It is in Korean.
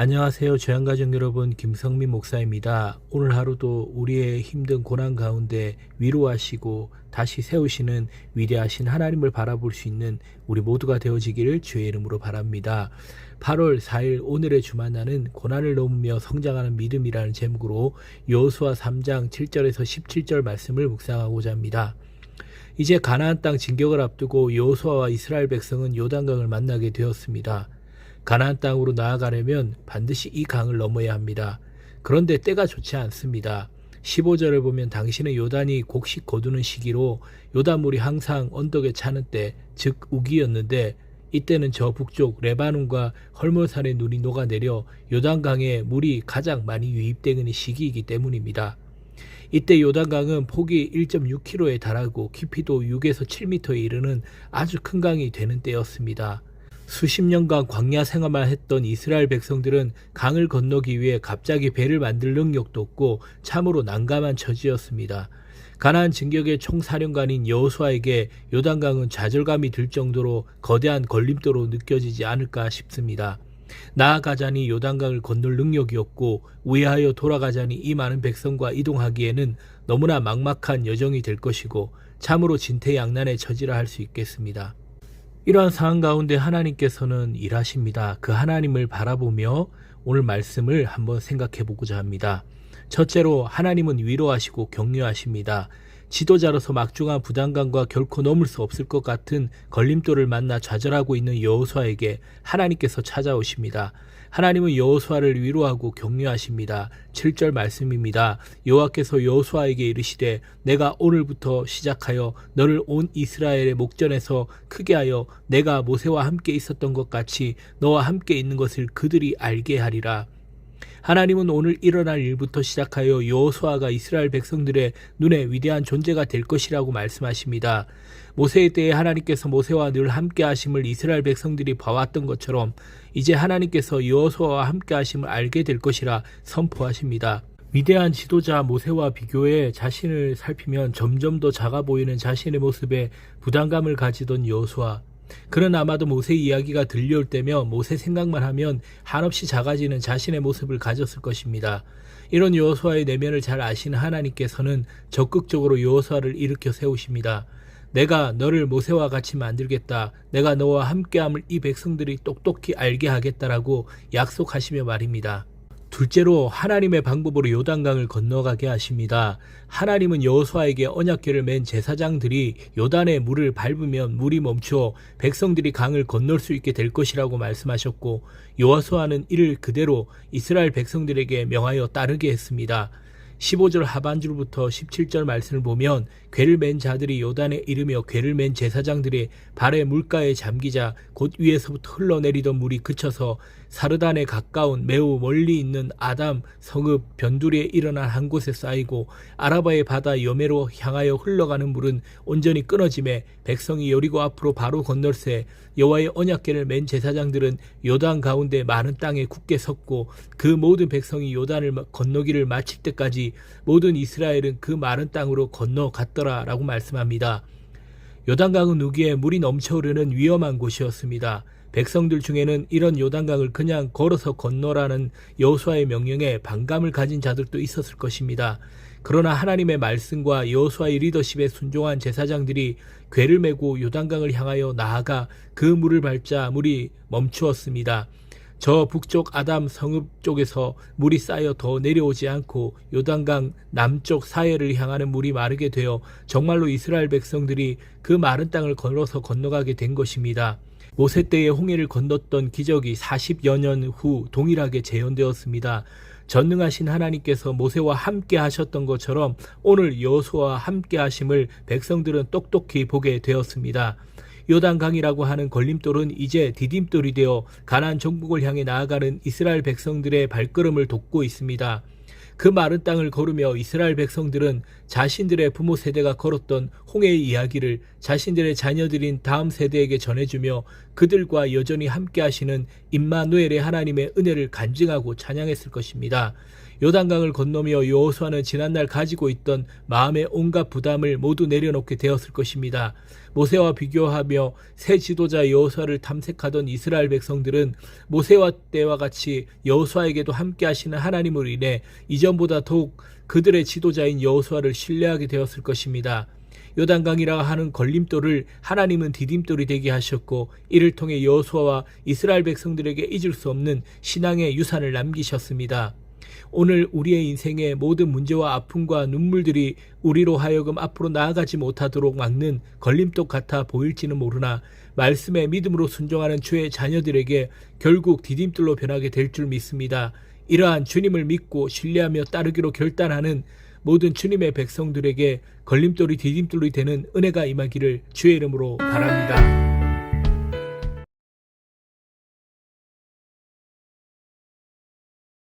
안녕하세요. 죄양가족 여러분, 김성민 목사입니다. 오늘 하루도 우리의 힘든 고난 가운데 위로하시고 다시 세우시는 위대하신 하나님을 바라볼 수 있는 우리 모두가 되어지기를 주의 이름으로 바랍니다. 8월 4일 오늘의 주만나는 고난을 넘으며 성장하는 믿음이라는 제목으로 여호수아 3장 7절에서 17절 말씀을 묵상하고자 합니다. 이제 가나안 땅 진격을 앞두고 여호수아와 이스라엘 백성은 요단강을 만나게 되었습니다. 가나안 땅으로 나아가려면 반드시 이 강을 넘어야 합니다. 그런데 때가 좋지 않습니다. 15절을 보면 당신의 요단이 곡식 거두는 시기로 요단물이 항상 언덕에 차는 때, 즉 우기였는데 이때는 저 북쪽 레바논과 헐몬산의 눈이 녹아내려 요단강에 물이 가장 많이 유입되는 시기이기 때문입니다. 이때 요단강은 폭이 1.6km에 달하고 깊이도 6에서 7m에 이르는 아주 큰 강이 되는 때였습니다. 수십 년간 광야 생활만 했던 이스라엘 백성들은 강을 건너기 위해 갑자기 배를 만들 능력도 없고 참으로 난감한 처지였습니다. 가나안 진격의 총사령관인 여호수아에게 요단강은 좌절감이 들 정도로 거대한 걸림돌로 느껴지지 않을까 싶습니다. 나아가자니 요단강을 건널 능력이 없고 우회하여 돌아가자니 이 많은 백성과 이동하기에는 너무나 막막한 여정이 될 것이고 참으로 진퇴양난의 처지라 할 수 있겠습니다. 이러한 상황 가운데 하나님께서는 일하십니다. 그 하나님을 바라보며 오늘 말씀을 한번 생각해 보고자 합니다. 첫째로 하나님은 위로하시고 격려하십니다. 지도자로서 막중한 부담감과 결코 넘을 수 없을 것 같은 걸림돌을 만나 좌절하고 있는 여호수아에게 하나님께서 찾아오십니다. 하나님은 여호수아를 위로하고 격려하십니다. 7절 말씀입니다. 여호와께서 여호수아에게 이르시되 내가 오늘부터 시작하여 너를 온 이스라엘의 목전에서 크게 하여 내가 모세와 함께 있었던 것 같이 너와 함께 있는 것을 그들이 알게 하리라. 하나님은 오늘 일어날 일부터 시작하여 여호수아가 이스라엘 백성들의 눈에 위대한 존재가 될 것이라고 말씀하십니다. 모세에 대해 하나님께서 모세와 늘 함께 하심을 이스라엘 백성들이 봐왔던 것처럼 이제 하나님께서 여호수아와 함께 하심을 알게 될 것이라 선포하십니다. 위대한 지도자 모세와 비교해 자신을 살피면 점점 더 작아 보이는 자신의 모습에 부담감을 가지던 여호수아. 그는 아마도 모세 이야기가 들려올 때면 모세 생각만 하면 한없이 작아지는 자신의 모습을 가졌을 것입니다. 이런 여호수아의 내면을 잘 아시는 하나님께서는 적극적으로 여호수아를 일으켜 세우십니다. 내가 너를 모세와 같이 만들겠다. 내가 너와 함께함을 이 백성들이 똑똑히 알게 하겠다라고 약속하시며 말입니다. 둘째로 하나님의 방법으로 요단강을 건너가게 하십니다. 하나님은 여호수아에게 언약궤를 맨 제사장들이 요단의 물을 밟으면 물이 멈춰 백성들이 강을 건널 수 있게 될 것이라고 말씀하셨고 여호수아는 이를 그대로 이스라엘 백성들에게 명하여 따르게 했습니다. 15절 하반줄부터 17절 말씀을 보면 괴를 맨 자들이 요단에 이르며 괴를 맨 제사장들의 발에 물가에 잠기자 곧 위에서부터 흘러내리던 물이 그쳐서 사르단에 가까운 매우 멀리 있는 아담 성읍 변두리에 일어난 한 곳에 쌓이고 아라바의 바다 여매로 향하여 흘러가는 물은 온전히 끊어짐에 백성이 여리고 앞으로 바로 건널새 여호와의 언약궤를 맨 제사장들은 요단 가운데 많은 땅에 굳게 섰고 그 모든 백성이 요단을 건너기를 마칠 때까지 모든 이스라엘은 그 마른 땅으로 건너갔더라라고 말씀합니다. 요단강은 우기에 물이 넘쳐 흐르는 위험한 곳이었습니다. 백성들 중에는 이런 요단강을 그냥 걸어서 건너라는 여호수아의 명령에 반감을 가진 자들도 있었을 것입니다. 그러나 하나님의 말씀과 여호수아의 리더십에 순종한 제사장들이 궤를 메고 요단강을 향하여 나아가 그 물을 밟자 물이 멈추었습니다. 저 북쪽 아담 성읍 쪽에서 물이 쌓여 더 내려오지 않고 요단강 남쪽 사해를 향하는 물이 마르게 되어 정말로 이스라엘 백성들이 그 마른 땅을 걸어서 건너가게 된 것입니다. 모세 때의 홍해를 건넜던 기적이 40여 년 후 동일하게 재현되었습니다. 전능하신 하나님께서 모세와 함께 하셨던 것처럼 오늘 여호수아와 함께 하심을 백성들은 똑똑히 보게 되었습니다. 요단강이라고 하는 걸림돌은 이제 디딤돌이 되어 가나안 정복을 향해 나아가는 이스라엘 백성들의 발걸음을 돕고 있습니다. 그 마른 땅을 걸으며 이스라엘 백성들은 자신들의 부모 세대가 걸었던 홍해의 이야기를 자신들의 자녀들인 다음 세대에게 전해주며 그들과 여전히 함께 하시는 임마누엘의 하나님의 은혜를 간증하고 찬양했을 것입니다. 요단강을 건너며 여호수아는 지난날 가지고 있던 마음의 온갖 부담을 모두 내려놓게 되었을 것입니다. 모세와 비교하며 새 지도자 여호수아를 탐색하던 이스라엘 백성들은 모세와 때와 같이 여호수아에게도 함께 하시는 하나님을 인해 이전보다 더욱 그들의 지도자인 여호수아를 신뢰하게 되었을 것입니다. 요단강이라 하는 걸림돌을 하나님은 디딤돌이 되게 하셨고 이를 통해 여호수아와 이스라엘 백성들에게 잊을 수 없는 신앙의 유산을 남기셨습니다. 오늘 우리의 인생의 모든 문제와 아픔과 눈물들이 우리로 하여금 앞으로 나아가지 못하도록 막는 걸림돌 같아 보일지는 모르나 말씀에 믿음으로 순종하는 주의 자녀들에게 결국 디딤돌로 변하게 될 줄 믿습니다. 이러한 주님을 믿고 신뢰하며 따르기로 결단하는 모든 주님의 백성들에게 걸림돌이 디딤돌이 되는 은혜가 임하기를 주의 이름으로 바랍니다.